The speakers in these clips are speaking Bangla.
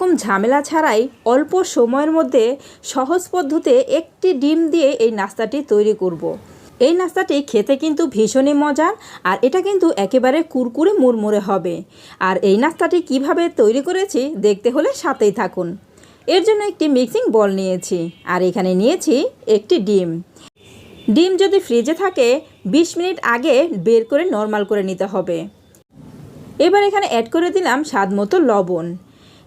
রকম ঝামেলা ছাড়াই অল্প সময়ের মধ্যে সহজ পদ্ধতিতে একটি ডিম দিয়ে এই নাস্তাটি তৈরি করব। এই নাস্তাটি খেতে কিন্তু ভীষণই মজার আর এটা কিন্তু একেবারে কুরকুরে মুড়মুড়ে হবে। আর এই নাস্তাটি কীভাবে তৈরি করেছি দেখতে হলে সাথেই থাকুন। এর জন্য একটি মিক্সিং বল নিয়েছি আর এখানে নিয়েছি একটি ডিম। ডিম যদি ফ্রিজে থাকে ২০ মিনিট আগে বের করে নর্মাল করে নিতে হবে। এবার এখানে অ্যাড করে দিলাম স্বাদ মতো লবণ।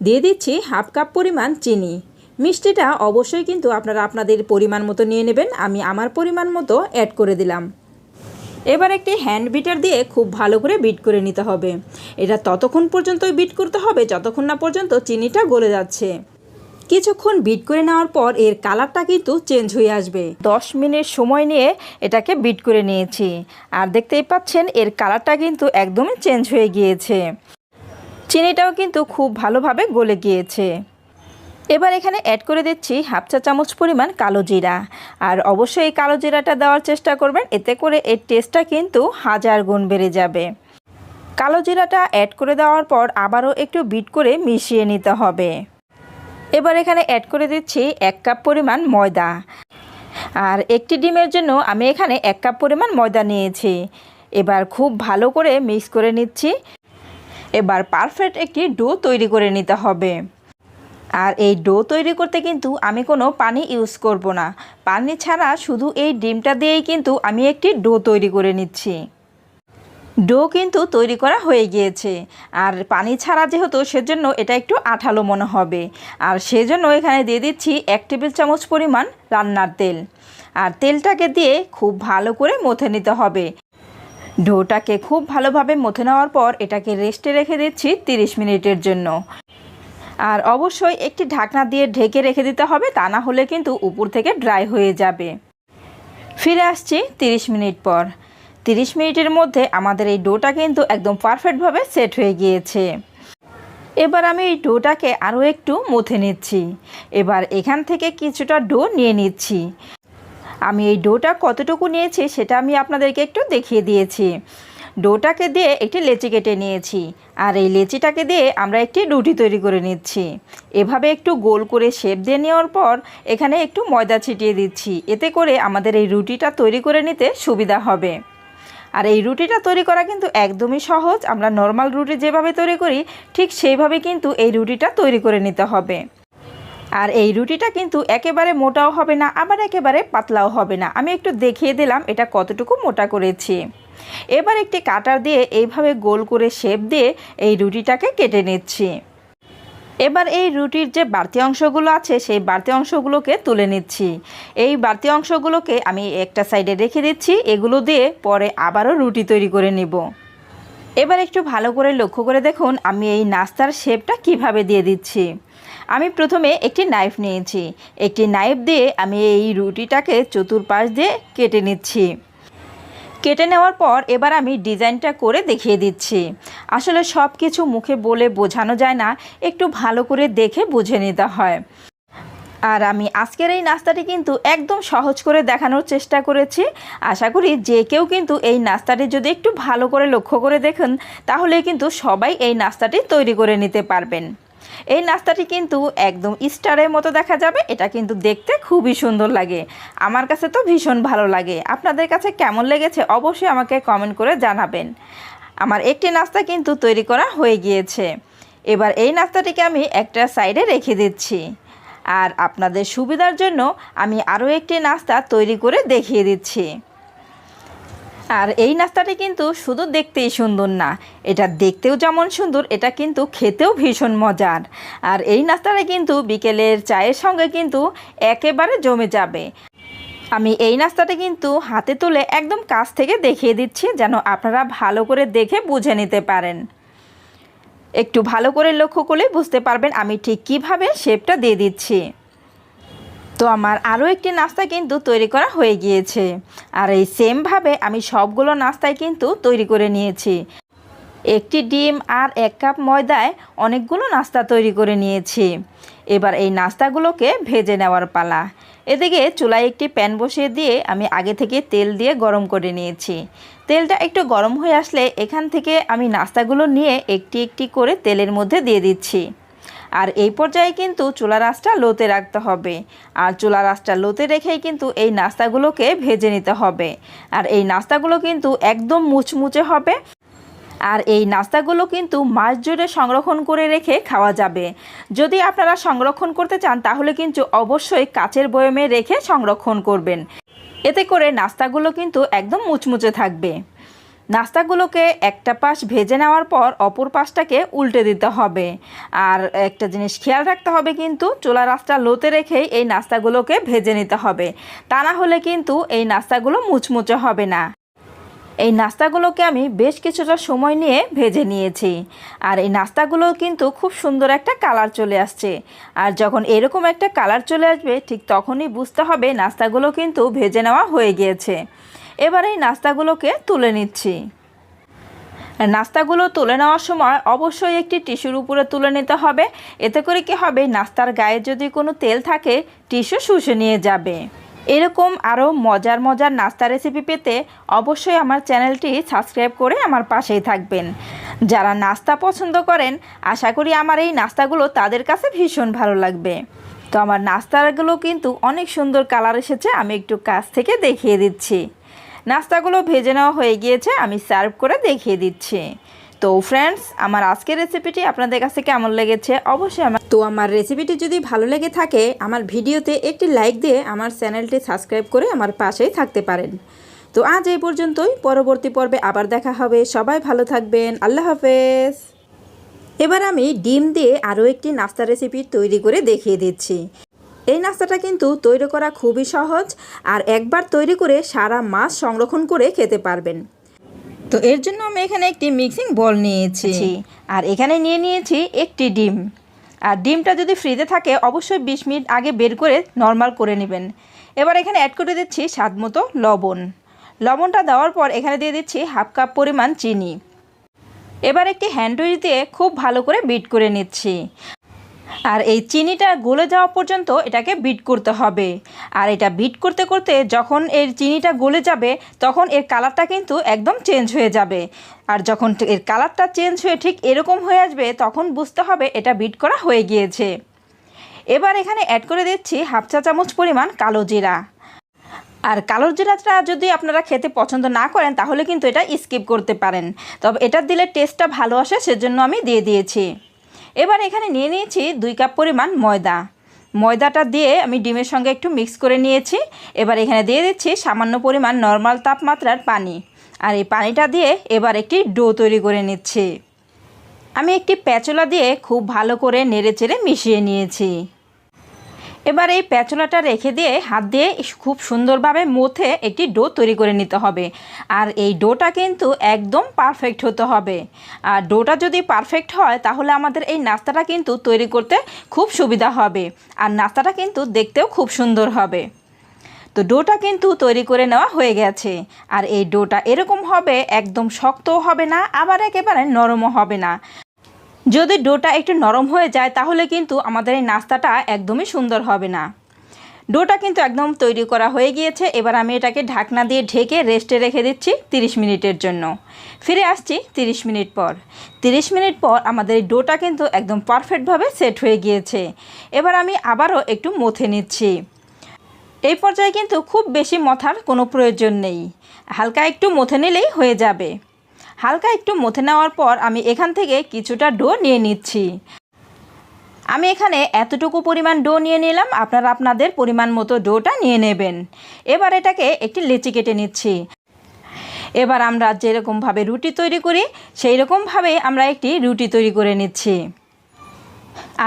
দিয়ে দিচ্ছি হাফ কাপ পরিমাণ চিনি। মিষ্টিটা অবশ্যই কিন্তু আপনারা আপনাদের পরিমাণ মতো নিয়ে নেবেন, আমি আমার পরিমাণ মতো অ্যাড করে দিলাম। এবার একটি হ্যান্ড বিটার দিয়ে খুব ভালো করে বিট করে নিতে হবে। এটা ততক্ষণ পর্যন্তই বিট করতে হবে, যতক্ষণ না পর্যন্ত চিনিটা গলে যাচ্ছে। কিছুক্ষণ বিট করে নেওয়ার পর এর কালারটা কিন্তু চেঞ্জ হয়ে আসবে। দশ মিনিট সময় নিয়ে এটাকে বিট করে নিয়েছি। আর দেখতেই পাচ্ছেন, এর কালারটা কিন্তু একদমই চেঞ্জ হয়ে গিয়েছে। চিনিটাও কিন্তু খুব ভালোভাবে গলে গিয়েছে। এবার এখানে অ্যাড করে দিচ্ছি হাফ চা চামচ পরিমাণ কালো জিরা। আর অবশ্যই এই কালো জিরাটা দেওয়ার চেষ্টা করবেন, এতে করে এর টেস্টটা কিন্তু হাজার গুণ বেড়ে যাবে। কালো জিরাটা অ্যাড করে দেওয়ার পর আবারও একটু বিট করে মিশিয়ে নিতে হবে। এবার এখানে অ্যাড করে দিচ্ছি এক কাপ পরিমাণ ময়দা। আর একটি ডিমের জন্য আমি এখানে এক কাপ পরিমাণ ময়দা নিয়েছি। এবার খুব ভালো করে মিক্স করে নিচ্ছি। এবার পারফেক্ট একটি ডো তৈরি করে নিতে হবে। আর এই ডো তৈরি করতে কিন্তু আমি কোনো পানি ইউজ করব না। পানি ছাড়া শুধু এই ডিমটা দিয়েই কিন্তু আমি একটি ডো তৈরি করে নিচ্ছি। ডো কিন্তু তৈরি করা হয়ে গিয়েছে। আর পানি ছাড়া যেহেতু সেজন্য এটা একটু আঠালো মনে হবে। আর সেজন্য এখানে দিয়ে দিচ্ছি এক টেবিল চামচ পরিমাণ রান্নার তেল। আর তেলটাকে দিয়ে খুব ভালো করে মথে নিতে হবে। ডোটাকে খুব ভালোভাবে মথে নেওয়ার পর এটাকে রেস্টে রেখে দিচ্ছি 30 মিনিটের জন্য। আর অবশ্যই একটি ঢাকনা দিয়ে ঢেকে রেখে দিতে হবে, তা না হলে কিন্তু উপর থেকে ড্রাই হয়ে যাবে। ফিরে আসছি 30 মিনিট পর। 30 মিনিটের মধ্যে আমাদের এই ডোটা কিন্তু একদম পারফেক্টভাবে সেট হয়ে গিয়েছে। এবার আমি এই ডোটাকে আরও একটু মুথে নিচ্ছি। এবার এখান থেকে কিছুটা ডো নিয়ে নিচ্ছি। আমি এই ডোটা কতটুকু নিয়েছি সেটা আমি আপনাদেরকে একটু দেখিয়ে দিয়েছি। ডোটাকে দিয়ে একটি লেচি কেটে নিয়েছি আর এই লেচিটাকে দিয়ে আমরা একটি রুটি তৈরি করে নিচ্ছি। এভাবে একটু গোল করে শেপ দিয়ে নেওয়ার পর এখানে একটু ময়দা ছিটিয়ে দিচ্ছি। এতে করে আমাদের এই রুটিটা তৈরি করে নিতে সুবিধা হবে। আর এই রুটিটা তৈরি করা কিন্তু একদমই সহজ। আমরা নর্মাল রুটি যেভাবে তৈরি করি, ঠিক সেইভাবে কিন্তু এই রুটিটা তৈরি করে নিতে হবে। আর এই রুটিটা কিন্তু একেবারে মোটাও হবে না, আবার একেবারে পাতলাও হবে না। আমি একটু দেখিয়ে দিলাম এটা কতটুকু মোটা করেছি। এবার একটি কাটার দিয়ে এইভাবে গোল করে শেপ দিয়ে এই রুটিটাকে কেটে নিচ্ছি। এবার এই রুটির যে বাড়তি অংশগুলো আছে, সেই বাড়তি অংশগুলোকে তুলে নিচ্ছি। এই বাড়তি অংশগুলোকে আমি একটা সাইডে রেখে দিচ্ছি, এগুলো দিয়ে পরে আবারও রুটি তৈরি করে নিব। এবার একটু ভালো করে লক্ষ্য করে দেখুন, আমি এই নাস্তার শেপটা কীভাবে দিয়ে দিচ্ছি। আমি প্রথমে একটি নাইফ নিয়েছি। একটি নাইফ দিয়ে আমি এই রুটিটাকে চতুর্পাশ দিয়ে কেটে নিচ্ছি। কেটে নেওয়ার পর এবার আমি ডিজাইনটা করে দেখিয়ে দিচ্ছি। আসলে সব কিছু মুখে বলে বোঝানো যায় না, একটু ভালো করে দেখে বুঝে নিতে হয়। আর আমি আজকের এই নাস্তাটি কিন্তু একদম সহজ করে দেখানোর চেষ্টা করেছি। আশা করি যে কেউ কিন্তু এই নাস্তাটি যদি একটু ভালো করে লক্ষ্য করে দেখেন, তাহলে কিন্তু সবাই এই নাস্তাটি তৈরি করে নিতে পারবেন। এই নাস্তাটি কিন্তু একদম স্টারের মতো দেখা যাবে, এটা কিন্তু দেখতে খুবই সুন্দর লাগে। আমার কাছে তো ভীষণ ভালো লাগে। আপনাদের কাছে কেমন লেগেছে অবশ্যই আমাকে কমেন্ট করে জানাবেন। আমার একটি নাস্তা কিন্তু তৈরি করা হয়ে গিয়েছে। এবার এই নাস্তাটিকে আমি একটা সাইডে রেখে দিচ্ছি। আর আপনাদের সুবিধার জন্য আমি আরও একটি নাস্তা তৈরি করে দেখিয়ে দিচ্ছি। আর এই নাস্তাটি কিন্তু শুধু দেখতেই সুন্দর না, এটা দেখতেও যেমন সুন্দর, এটা কিন্তু খেতেও ভীষণ মজার। আর এই নাস্তাটা কিন্তু বিকেলের চায়ের সঙ্গে কিন্তু একেবারে জমে যাবে। আমি এই নাস্তাটা কিন্তু হাতে তুলে একদম কাছ থেকে দেখিয়ে দিচ্ছি, যেন আপনারা ভালো করে দেখে বুঝে নিতে পারেন। একটু ভালো করে লক্ষ্য করলে বুঝতে পারবেন আমি ঠিক কীভাবে শেপটা দিয়ে দিচ্ছি। তো আমার আরও একটি নাস্তা কিন্তু তৈরি করা হয়ে গিয়েছে। আর এই সেমভাবে আমি সবগুলো নাস্তায় কিন্তু তৈরি করে নিয়েছি। একটি ডিম আর এক কাপ ময়দায় অনেকগুলো নাস্তা তৈরি করে নিয়েছি। এবার এই নাস্তাগুলোকে ভেজে নেওয়ার পালা। এদিকে চুলায় একটি প্যান বসিয়ে দিয়ে আমি আগে থেকে তেল দিয়ে গরম করে নিয়েছি। তেলটা একটু গরম হয়ে আসলে এখান থেকে আমি নাস্তাগুলো নিয়ে একটি একটি করে তেলের মধ্যে দিয়ে দিচ্ছি। আর এই পর্যায়ে কিন্তু চুলা রাসটা লোতে রাখতে হবে। আর চুলা রাসটা লোতে রেখেই কিন্তু এই নাস্তাগুলোকে ভেজে নিতে হবে। আর এই নাস্তাগুলো কিন্তু একদম মুচমুচে হবে। আর এই নাস্তাগুলো কিন্তু মাস জুড়ে সংরক্ষণ করে রেখে খাওয়া যাবে। যদি আপনারা সংরক্ষণ করতে চান, তাহলে কিন্তু অবশ্যই কাচের বয়মে রেখে সংরক্ষণ করবেন। এতে করে নাস্তাগুলো কিন্তু একদম মুচমুচে থাকবে। নাস্তাগুলোকে একটা পাশ ভেজে নেওয়ার পর অপর পাশটাকে উল্টে দিতে হবে। আর একটা জিনিস খেয়াল রাখতে হবে কিন্তু, চুলা রাস্তা লোতে রেখেই এই নাস্তাগুলোকে ভেজে নিতে হবে। তা না হলে কিন্তু এই নাস্তাগুলো মুচমুচে হবে না। এই নাস্তাগুলোকে আমি বেশ কিছুটা সময় নিয়ে ভেজে নিয়েছি। আর এই নাস্তাগুলো কিন্তু খুব সুন্দর একটা কালার চলে আসছে। আর যখন এরকম একটা কালার চলে আসবে, ঠিক তখনই বুঝতে হবে নাস্তাগুলো কিন্তু ভেজে নেওয়া হয়ে গিয়েছে। এবার এই নাস্তাগুলোকে তুলে নিচ্ছি। নাস্তাগুলো তুলে নেওয়ার সময় অবশ্যই একটি টিস্যুর উপরে তুলে নিতে হবে। এতে করে কি হবে? নাস্তার গায়ে যদি কোনো তেল থাকে, টিস্যু শুষে নিয়ে যাবে। এরকম আরও মজার মজার নাস্তা রেসিপি পেতে অবশ্যই আমার চ্যানেলটি সাবস্ক্রাইব করে আমার পাশেই থাকবেন। যারা নাস্তা পছন্দ করেন, আশা করি আমার এই নাস্তাগুলো তাদের কাছে ভীষণ ভালো লাগবে। তো আমার নাস্তাগুলো কিন্তু অনেক সুন্দর কালার এসেছে, আমি একটু কাছ থেকে দেখিয়ে দিচ্ছি। নাস্তাগুলো ভেজে নেওয়া হয়ে গিয়েছে, আমি সার্ভ করে দেখিয়ে দিচ্ছি। তো ফ্রেন্ডস আমার আজকের রেসিপিটি আপনাদের কাছে কেমন লেগেছে? অবশ্যই আমার তো আমার রেসিপিটি যদি ভালো লেগে থাকে, আমার ভিডিওতে একটি লাইক দিয়ে আমার চ্যানেলটি সাবস্ক্রাইব করে আমার পাশেই থাকতে পারেন। তো আজ এই পর্যন্তই, পরবর্তী পর্বে আবার দেখা হবে। সবাই ভালো থাকবেন। আল্লাহ হাফেজ। এবার আমি ডিম দিয়ে আরও একটি নাস্তা রেসিপি তৈরি করে দেখিয়ে দিচ্ছি। এই নাস্তাটা কিন্তু তৈরি করা খুবই সহজ আর একবার তৈরি করে সারা মাস সংরক্ষণ করে খেতে পারবেন। তো এর জন্য আমি এখানে একটি মিক্সিং বল নিয়েছি। আর এখানে নিয়ে নিয়েছি একটি ডিম। আর ডিমটা যদি ফ্রিজে থাকে, অবশ্যই বিশ মিনিট আগে বের করে নর্মাল করে নেবেন। এবার এখানে অ্যাড করে দিচ্ছি স্বাদ মতো লবণ। লবণটা দেওয়ার পর এখানে দিয়ে দিচ্ছি হাফ কাপ পরিমাণ চিনি। এবার একটি হ্যান্ডউইচ দিয়ে খুব ভালো করে বিট করে নিচ্ছি। আর এই চিনিটা গলে যাওয়া পর্যন্ত এটাকে বিট করতে হবে। আর এটা বিট করতে করতে যখন এর চিনিটা গলে যাবে, তখন এর কালারটা কিন্তু একদম চেঞ্জ হয়ে যাবে। আর যখন এর কালারটা চেঞ্জ হয়ে ঠিক এরকম হয়ে আসবে, তখন বুঝতে হবে এটা বিট করা হয়ে গিয়েছে। এবার এখানে অ্যাড করে দিচ্ছি হাফ চা চামচ পরিমাণ কালো জিরা। আর কালো জিরাটা যদি আপনারা খেতে পছন্দ না করেন, তাহলে কিন্তু এটা স্কিপ করতে পারেন। তবে এটা দিলে টেস্টটা ভালো আসে, সেজন্য আমি দিয়ে দিয়েছি। এবার এখানে নিয়ে নিয়েছি দুই কাপ পরিমাণ ময়দা। ময়দাটা দিয়ে আমি ডিমের সঙ্গে একটু মিক্স করে নিয়েছি। এবার এখানে দিয়ে দিচ্ছি সামান্য পরিমাণ নর্মাল তাপমাত্রার পানি। আর এই পানিটা দিয়ে এবার একটি ডো তৈরি করে নিচ্ছি। আমি একটি প্যাচলা দিয়ে খুব ভালো করে নেড়ে চেড়ে মিশিয়ে নিয়েছি। এবার এই প্যাচলাটা রেখে দিয়ে হাত দিয়ে খুব সুন্দরভাবে মুথে একটি ডো তৈরি করে নিতে হবে। আর এই ডোটা কিন্তু একদম পারফেক্ট হতে হবে। আর ডোটা যদি পারফেক্ট হয়, তাহলে আমাদের এই নাস্তাটা কিন্তু তৈরি করতে খুব সুবিধা হবে। আর নাস্তাটা কিন্তু দেখতেও খুব সুন্দর হবে। তো ডোটা কিন্তু তৈরি করে নেওয়া হয়ে গেছে। আর এই ডোটা এরকম হবে, একদম শক্তও হবে না, আবার একেবারে নরমও হবে না। যদি ডোটা একটু নরম হয়ে যায়, তাহলে কিন্তু আমাদের এই নাস্তাটা একদমই সুন্দর হবে না। ডোটা কিন্তু একদম তৈরি করা হয়ে গিয়েছে। এবার আমি এটাকে ঢাকনা দিয়ে ঢেকে রেস্টে রেখে দিচ্ছি 30 মিনিটের জন্য। ফিরে আসছি 30 মিনিট পর। 30 মিনিট পর আমাদের ডোটা কিন্তু একদম পারফেক্টভাবে সেট হয়ে গিয়েছে। এবার আমি আবারও একটু মথে নিচ্ছি। এই পর্যায়ে কিন্তু খুব বেশি মথার কোনো প্রয়োজন নেই। হালকা একটু মথে নিলেই হয়ে যাবে। হালকা একটু মথে নেওয়ার পর আমি এখান থেকে কিছুটা ডো নিয়ে নিচ্ছি। আমি এখানে এতটুকু পরিমাণ ডো নিয়ে নিলাম, আপনারা আপনাদের পরিমাণ মতো ডোটা নিয়ে নেবেন। এবার এটাকে একটি লেচি কেটে নিচ্ছি। এবার আমরা যেরকমভাবে রুটি তৈরি করি সেই রকমভাবে আমরা একটি রুটি তৈরি করে নিচ্ছি।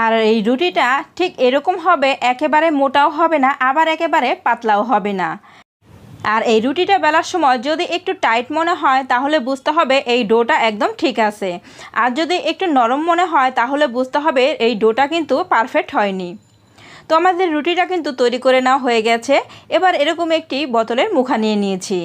আর এই রুটিটা ঠিক এরকম হবে, একেবারে মোটাও হবে না, আবার একেবারে পাতলাও হবে না। আর এই রুটিটা বেলার সময় যদি একটু টাইট মনে হয়, তাহলে বুঝতে হবে এই ডোটা একদম ঠিক আছে। আর যদি একটু নরম মনে হয়, তাহলে বুঝতে হবে এই ডোটা কিন্তু পারফেক্ট হয়নি। তো আমাদের রুটিটা কিন্তু তৈরি করে নেওয়া হয়ে গেছে। এবার এরকম একটি বোতলের মুখা নিয়ে নিয়েছি।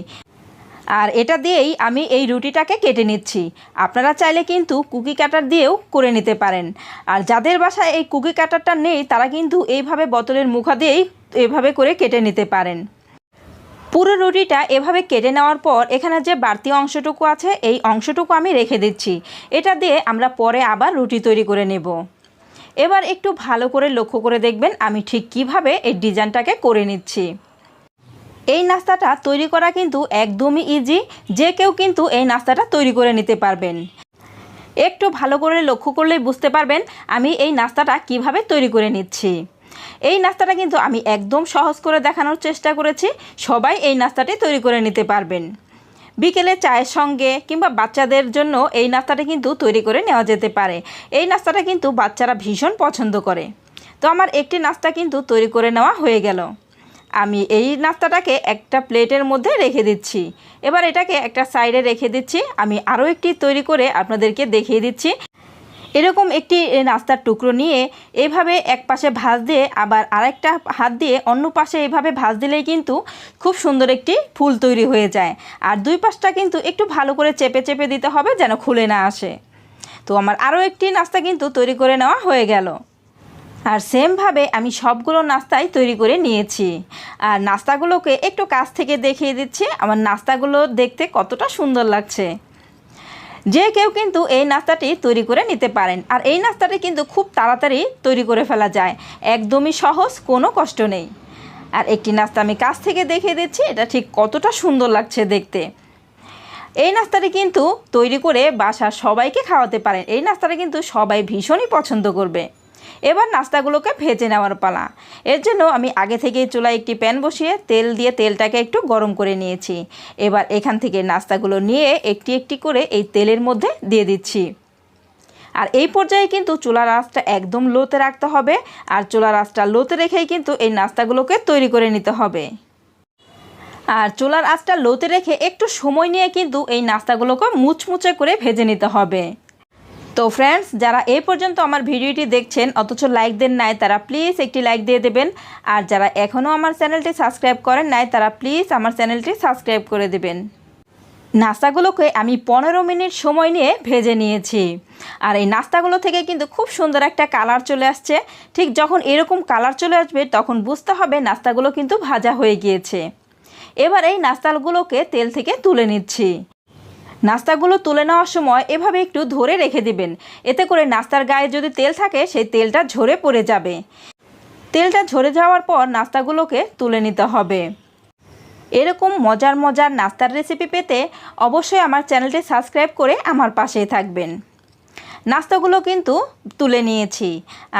আর এটা দিয়েই আমি এই রুটিটাকে কেটে নিচ্ছি। আপনারা চাইলে কিন্তু কুকি কাটার দিয়েও করে নিতে পারেন। আর যাদের বাসায় এই কুকি কাটারটা নেই, তারা কিন্তু এইভাবে বোতলের মুখা দিয়েই এভাবে করে কেটে নিতে পারেন। পুরো রুটিটা এভাবে কেটে নেওয়ার পর এখানে যে বাড়তি অংশটুকু আছে, এই অংশটুকু আমি রেখে দিচ্ছি। এটা দিয়ে আমরা পরে আবার রুটি তৈরি করে নেব। এবার একটু ভালো করে লক্ষ্য করে দেখবেন আমি ঠিক কীভাবে এই ডিজাইনটাকে করে নিচ্ছি। এই নাস্তাটা তৈরি করা কিন্তু একদমই ইজি যে কেউ কিন্তু এই নাস্তাটা তৈরি করে নিতে পারবেন। একটু ভালো করে লক্ষ্য করলেই বুঝতে পারবেন আমি এই নাস্তাটা কীভাবে তৈরি করে নিচ্ছি। এই নাস্তাটা কিন্তু আমি একদম সহজ করে দেখানোর চেষ্টা করেছি। সবাই এই নাস্তাটি তৈরি করে নিতে পারবেন। বিকেলে চায়ের সঙ্গে কিংবা বাচ্চাদের জন্য এই নাস্তাটা কিন্তু তৈরি করে নেওয়া যেতে পারে। এই নাস্তাটা কিন্তু বাচ্চারা ভীষণ পছন্দ করে। তো আমার একটি নাস্তা কিন্তু তৈরি করে নেওয়া হয়ে গেল। আমি এই নাস্তাটাকে একটা প্লেটের মধ্যে রেখে দিচ্ছি। এবার এটাকে একটা সাইডে রেখে দিচ্ছি। আমি আরও একটি তৈরি করে আপনাদেরকে দেখিয়ে দিচ্ছি। এরকম একটি নাস্তার টুকরো নিয়ে এভাবে এক পাশে ভাঁজ দিয়ে আবার আরেকটা হাত দিয়ে অন্য পাশে এভাবে ভাঁজ দিলেই কিন্তু খুব সুন্দর একটি ফুল তৈরি হয়ে যায়। আর দুই পাশটা কিন্তু একটু ভালো করে চেপে চেপে দিতে হবে যেন খুলে না আসে। তো আমার আরও একটি নাস্তা কিন্তু তৈরি করে নেওয়া হয়ে গেল। আর সেমভাবে আমি সবগুলো নাস্তাই তৈরি করে নিয়েছি। আর নাস্তাগুলোকে একটু কাছ থেকে দেখিয়ে দিচ্ছি। আমার নাস্তাগুলো দেখতে কতটা সুন্দর লাগছে। যে কেউ কিন্তু এই নাস্তাটি তৈরি করে নিতে পারেন। আর এই নাস্তাটি কিন্তু খুব তাড়াতাড়ি তৈরি করে ফেলা যায়। একদমই সহজ, কোনো কষ্ট নেই। আর একটি নাস্তা আমি কাছ থেকে দেখিয়ে দিচ্ছি, এটা ঠিক কতটা সুন্দর লাগছে দেখতে। এই নাস্তাটি কিন্তু তৈরি করে বাসার সবাইকে খাওয়াতে পারেন। এই নাস্তাটা কিন্তু সবাই ভীষণই পছন্দ করবে। এবার নাস্তাগুলোকে ভেজে নেওয়ার পালা। এর জন্য আমি আগে থেকেই চুলায় একটি প্যান বসিয়ে তেল দিয়ে তেলটাকে একটু গরম করে নিয়েছি। এবার এখান থেকে নাস্তাগুলো নিয়ে একটি একটি করে এই তেলের মধ্যে দিয়ে দিচ্ছি। আর এই পর্যায়ে কিন্তু চুলার আঁচটা একদম লোতে রাখতে হবে আর চুলার আঁচটা লোতে রেখেই কিন্তু এই নাস্তাগুলোকে তৈরি করে নিতে হবে। আর চুলার আঁচটা লোতে রেখে একটু সময় নিয়ে কিন্তু এই নাস্তাগুলোকে মুচমুচে করে ভেজে নিতে হবে। তো ফ্রেন্ডস যারা এই পর্যন্ত আমার ভিডিওটি দেখছেন, অথচ লাইক দেন নাই, তারা প্লিজ একটি লাইক দিয়ে দেবেন। আর যারা এখনও আমার চ্যানেলটি সাবস্ক্রাইব করেন নাই, তারা প্লিজ আমার চ্যানেলটি সাবস্ক্রাইব করে দেবেন। নাস্তাগুলোকে আমি পনেরো মিনিট সময় নিয়ে ভেজে নিয়েছি। আর এই নাস্তাগুলো থেকে কিন্তু খুব সুন্দর একটা কালার চলে আসছে। ঠিক যখন এরকম কালার চলে আসবে, তখন বুঝতে হবে নাস্তাগুলো কিন্তু ভাজা হয়ে গিয়েছে। এবার এই নাস্তাগুলোকে তেল থেকে তুলে নিচ্ছি। নাস্তাগুলো তুলে নেওয়ার সময় এভাবে একটু ধরে রেখে দিবেন। এতে করে নাস্তার গায়ে যদি তেল থাকে, সেই তেলটা ঝরে পড়ে যাবে। তেলটা ঝরে যাওয়ার পর নাস্তাগুলোকে তুলে নিতে হবে। এরকম মজার মজার নাস্তার রেসিপি পেতে অবশ্যই আমার চ্যানেলটি সাবস্ক্রাইব করে আমার পাশেই থাকবেন। নাস্তাগুলো কিন্তু তুলে নিয়েছি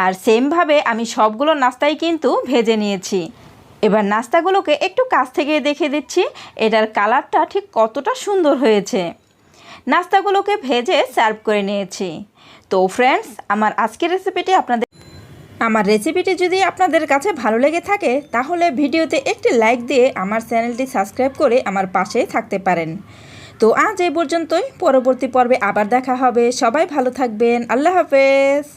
আর সেমভাবে আমি সবগুলো নাস্তাই কিন্তু ভেজে নিয়েছি। এবার নাস্তাগুলোকে একটু কাছ থেকে দেখে দিচ্ছি, এটার কালারটা ঠিক কতটা সুন্দর হয়েছে। নাস্তাগুলোকে ভেজে সার্ভ করে নিয়েছি। তো ফ্রেন্ডস আমার আজকের রেসিপিটি আপনাদের আমার রেসিপিটি যদি আপনাদের কাছে ভালো লেগে থাকে, তাহলে ভিডিওতে একটি লাইক দিয়ে আমার চ্যানেলটি সাবস্ক্রাইব করে আমার পাশে থাকতে পারেন। তো আজ এই পর্যন্তই। পরবর্তী পর্বে আবার দেখা হবে। সবাই ভালো থাকবেন। আল্লাহ হাফেজ।